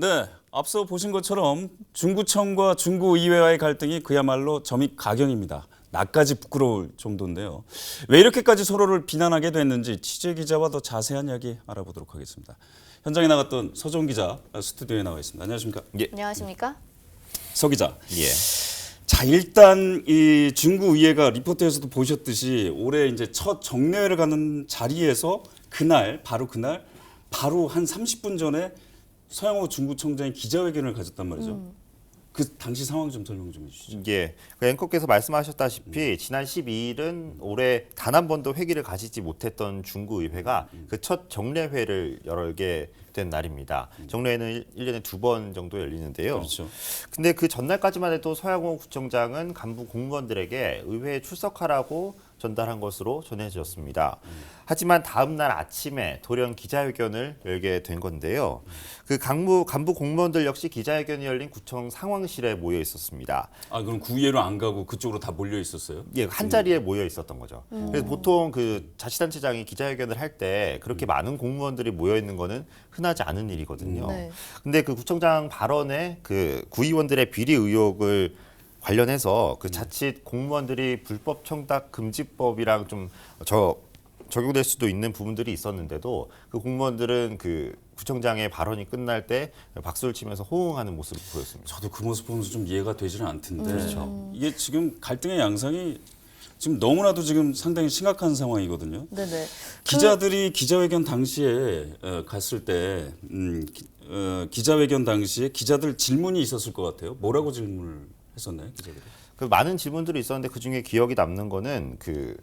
네, 앞서 보신 것처럼 중구청과 중구의회와의 갈등이 그야말로 점이 가경입니다. 나까지 부끄러울 정도인데요. 왜 이렇게까지 서로를 비난하게 됐는지 취재 기자와 더 자세한 이야기 알아보도록 하겠습니다. 현장에 나갔던 서정 기자 스튜디오에 나와 있습니다. 안녕하십니까? 안녕하십니까? 서 기자. 예. 자 일단 이 중구의회가 리포트에서도 보셨듯이 올해 이제 첫 정례회를 가는 자리에서 그날 바로 그날 바로 한 30분 전에 서영호 중구청장이 기자회견을 가졌단 말이죠. 그 당시 상황 좀 설명 좀 해주시죠. 예. 그 앵커께서 말씀하셨다시피 지난 12일은 올해 단 한 번도 회기를 가지지 못했던 중구의회가 그첫 정례회를 열게 된 날입니다. 정례회는 1년에 두 번 정도 열리는데요. 그렇죠. 근데 그 전날까지만 해도 서양호 구청장은 간부 공무원들에게 의회에 출석하라고 전달한 것으로 전해졌습니다. 하지만 다음 날 아침에 돌연 기자회견을 열게 된 건데요. 그 강무 간부 공무원들 역시 기자회견이 열린 구청 상황실에 모여 있었습니다. 아 그럼 구의회로 안 가고 그쪽으로 다 몰려 있었어요? 예, 한 자리에 모여 있었던 거죠. 그래서 보통 그 자치단체장이 기자회견을 할 때 그렇게 많은 공무원들이 모여 있는 거는 흔하지 않은 일이거든요. 네. 근데 그 구청장 발언에 그 구의원들의 비리 의혹을 관련해서 그 자칫 공무원들이 불법 청탁 금지법이랑 좀저 적용될 수도 있는 부분들이 있었는데도 그 공무원들은 그 구청장의 발언이 끝날 때 박수를 치면서 호응하는 모습을 보였습니다. 저도 그 모습 보면서 좀 이해가 되지는 않던데 그렇죠. 이게 지금 갈등의 양상이 지금 너무나도 지금 상당히 심각한 상황이거든요. 네네. 기자들이 기자회견 당시에 어, 갔을 때 음, 기, 어, 기자회견 당시에 기자들 질문이 있었을 것 같아요. 뭐라고 질문을 했었나요, 기자들이? 그 많은 질문들이 있었는데 그 중에 기억이 남는 거는 그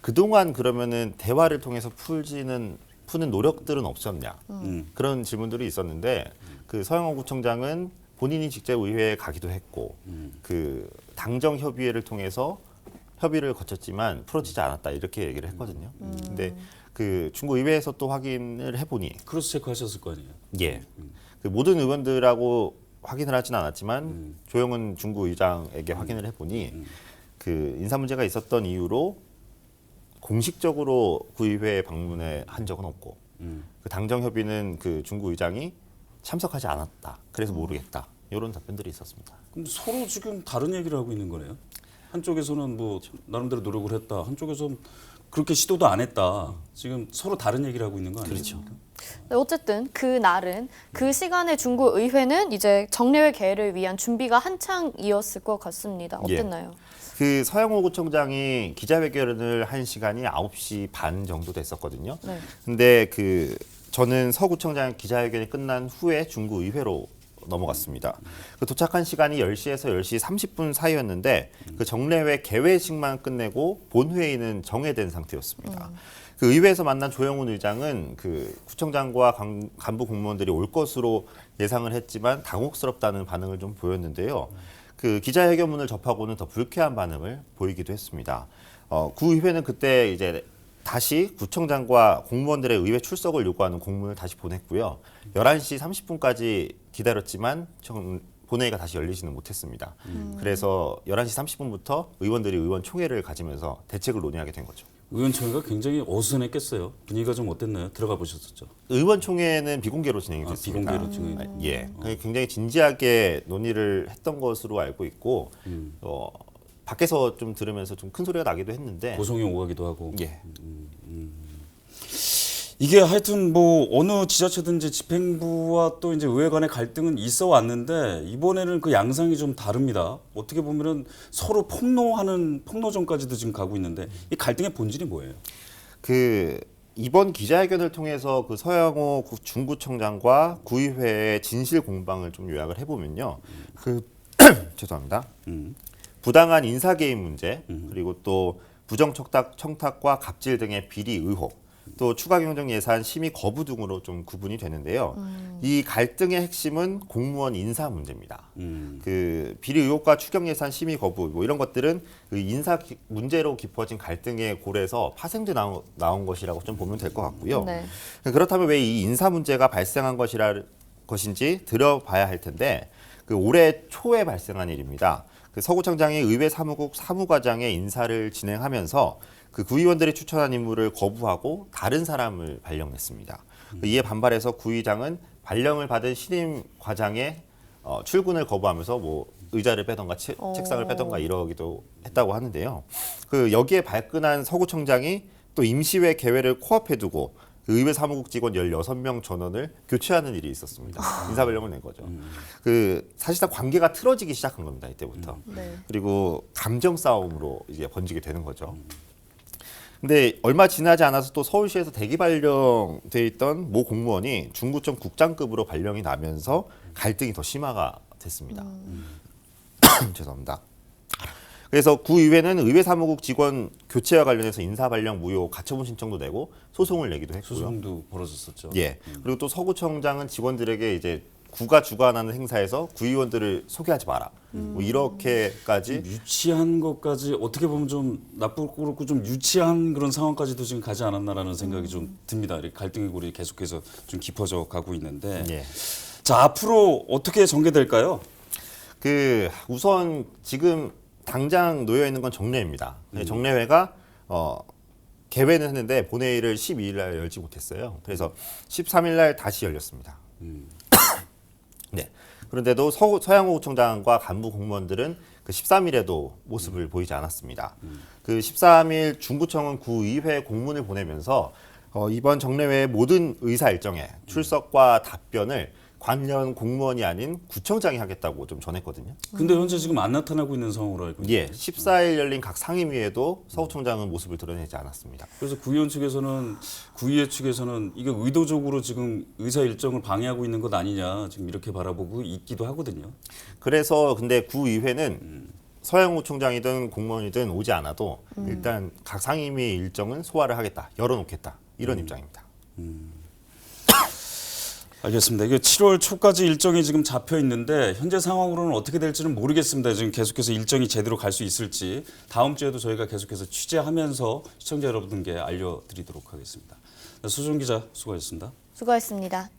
그동안 그러면은 대화를 통해서 풀지는 푸는 노력들은 없었냐 음. 그런 질문들이 있었는데 그 서영호 구청장은 본인이 직접 의회에 가기도 했고 그 당정 협의회를 통해서 협의를 거쳤지만 풀어지지 않았다 이렇게 얘기를 했거든요. 근데 그 중국 의회에서 또 확인을 해보니 크로스 체크 하셨을 거 아니에요. 예. 그 모든 의원들하고 확인을 하진 않았지만 조영은 중구 의장에게 확인을 해보니 그 인사 문제가 있었던 이유로 공식적으로 구의회 방문에 한 적은 없고 음. 그 당정 협의는 그 중구 의장이 참석하지 않았다. 그래서 모르겠다. 이런 답변들이 있었습니다. 그럼 서로 지금 다른 얘기를 하고 있는 거네요. 한쪽에서는 뭐 나름대로 노력을 했다. 한쪽에서는 그렇게 시도도 안 했다. 지금 서로 다른 얘기를 하고 있는 거 아니에요? 그렇죠. 네, 어쨌든 그 날은 그 시간에 중국 의회는 이제 정례회 개를 위한 준비가 한창이었을 것 같습니다. 예. 어땠나요? 그 서영호 구청장이 기자회견을 한 시간이 9시 반 정도 됐었거든요. 네. 근데 그 저는 서 구청장 기자회견이 끝난 후에 중구 의회로 넘어갔습니다. 그 도착한 시간이 10시에서 10시 30분 사이였는데 그 정례회 개회식만 끝내고 본회의는 정회된 상태였습니다. 그 의회에서 만난 조영훈 의장은 그 구청장과 간, 간부 공무원들이 올 것으로 예상을 했지만 당혹스럽다는 반응을 좀 보였는데요. 그 기자회견문을 접하고는 더 불쾌한 반응을 보이기도 했습니다. 어, 구의회는 그때 이제 다시 구청장과 공무원들의 의회 출석을 요구하는 공문을 다시 보냈고요. 11시 30분까지 기다렸지만 정- 본회의가 다시 열리지는 못했습니다. 그래서 11시 30분부터 의원들이 의원 총회를 가지면서 대책을 논의하게 된 거죠. 의원총회가 굉장히 어수선했겠어요. 분위기가 좀 어땠나요? 들어가 보셨었죠? 의원총회는 비공개로 진행이 아, 됐습니다. 비공개로 진행이 아, 예, 굉장히 진지하게 논의를 했던 것으로 알고 있고 어, 밖에서 좀 들으면서 좀 큰 소리가 나기도 했는데 고성이 오가기도 하고. 예, 이게 하여튼 뭐 어느 지자체든지 집행부와 또 이제 의회 간의 갈등은 있어 왔는데 이번에는 그 양상이 좀 다릅니다. 어떻게 보면은 서로 폭로하는 폭로전까지도 지금 가고 있는데 이 갈등의 본질이 뭐예요? 그 이번 기자회견을 통해서 그 서양호 구- 중구청장과 구의회의 진실 공방을 좀 요약을 해보면요. 그 죄송합니다. 음. 부당한 인사 개입 문제 그리고 또 부정 청탁 청탁과 갑질 등의 비리 의혹 또 추가 경정 예산 심의 거부 등으로 좀 구분이 되는데요. 이 갈등의 핵심은 공무원 인사 문제입니다. 음. 그 비리 의혹과 추경 예산 심의 거부 뭐 이런 것들은 그 인사 기- 문제로 깊어진 갈등의 골에서 파생돼 나온, 나온 것이라고 좀 보면 될 것 같고요. 네. 그렇다면 왜 이 인사 문제가 발생한 것이라 것인지 들어봐야 할 텐데 그 올해 초에 발생한 일입니다. 그 서구청장이 의회 사무국 사무과장의 인사를 진행하면서 그 구의원들이 추천한 인물을 거부하고 다른 사람을 발령냈습니다. 이에 반발해서 구의장은 발령을 받은 신임 과장의 어, 출근을 거부하면서 뭐 의자를 빼던가 치- 어. 책상을 빼던가 이러기도 했다고 하는데요. 그 여기에 발끈한 서구청장이 또 임시회 개회를 코앞에 두고 그 의회 사무국 직원 16명 전원을 교체하는 일이 있었습니다. 인사발령을 낸 거죠. 그 사실상 관계가 틀어지기 시작한 겁니다. 이때부터. 네. 그리고 감정 싸움으로 이제 번지게 되는 거죠. 근데 얼마 지나지 않아서 또 서울시에서 대기 발령돼 있던 모 공무원이 중구청 국장급으로 발령이 나면서 갈등이 더 심화가 됐습니다. 죄송합니다. 그래서 구의회는 의회 사무국 직원 교체와 관련해서 인사 발령 무효 가처분 신청도 내고 소송을 내기도 했고요. 소송도 벌어졌었죠. 예. 그리고 또 서구청장은 직원들에게 이제 구가 주관하는 행사에서 구의원들을 소개하지 마라. 뭐 이렇게까지 유치한 것까지 어떻게 보면 좀 나쁘고 그렇고 좀 유치한 그런 상황까지도 지금 가지 않았나라는 생각이 좀 듭니다. 갈등의 골이 계속해서 좀 깊어져 가고 있는데 예. 자 앞으로 어떻게 전개될까요? 그 우선 지금 당장 놓여 있는 건 정례입니다. 네, 정례회가 어 개회는 했는데 본회의를 12일 날 열지 못했어요. 그래서 13일 날 다시 열렸습니다. 네. 그런데도 서, 서양호 청장과 간부 공무원들은 그 13일에도 모습을 보이지 않았습니다. 그 13일 중구청은 구의회 공문을 보내면서 어, 이번 정례회의 모든 의사 일정에 출석과 답변을 관련 공무원이 아닌 구청장이 하겠다고 좀 전했거든요. 근데 현재 지금 안 나타나고 있는 상황으로 알고 있는데 예, 14일 열린 각 상임위에도 서구청장은 모습을 드러내지 않았습니다. 그래서 구의원 측에서는 구의회 측에서는 이게 의도적으로 지금 의사 일정을 방해하고 있는 것 아니냐 지금 이렇게 바라보고 있기도 하거든요. 그래서 근데 구의회는 서영우 총장이든 공무원이든 오지 않아도 일단 각 상임위 일정은 소화를 하겠다, 열어놓겠다 이런 입장입니다. 알겠습니다. 이게 7월 초까지 일정이 지금 잡혀 있는데 현재 상황으로는 어떻게 될지는 모르겠습니다. 지금 계속해서 일정이 제대로 갈 수 있을지 다음 주에도 저희가 계속해서 취재하면서 시청자 여러분께 알려드리도록 하겠습니다. 수정 기자 수고하셨습니다. 수고했습니다.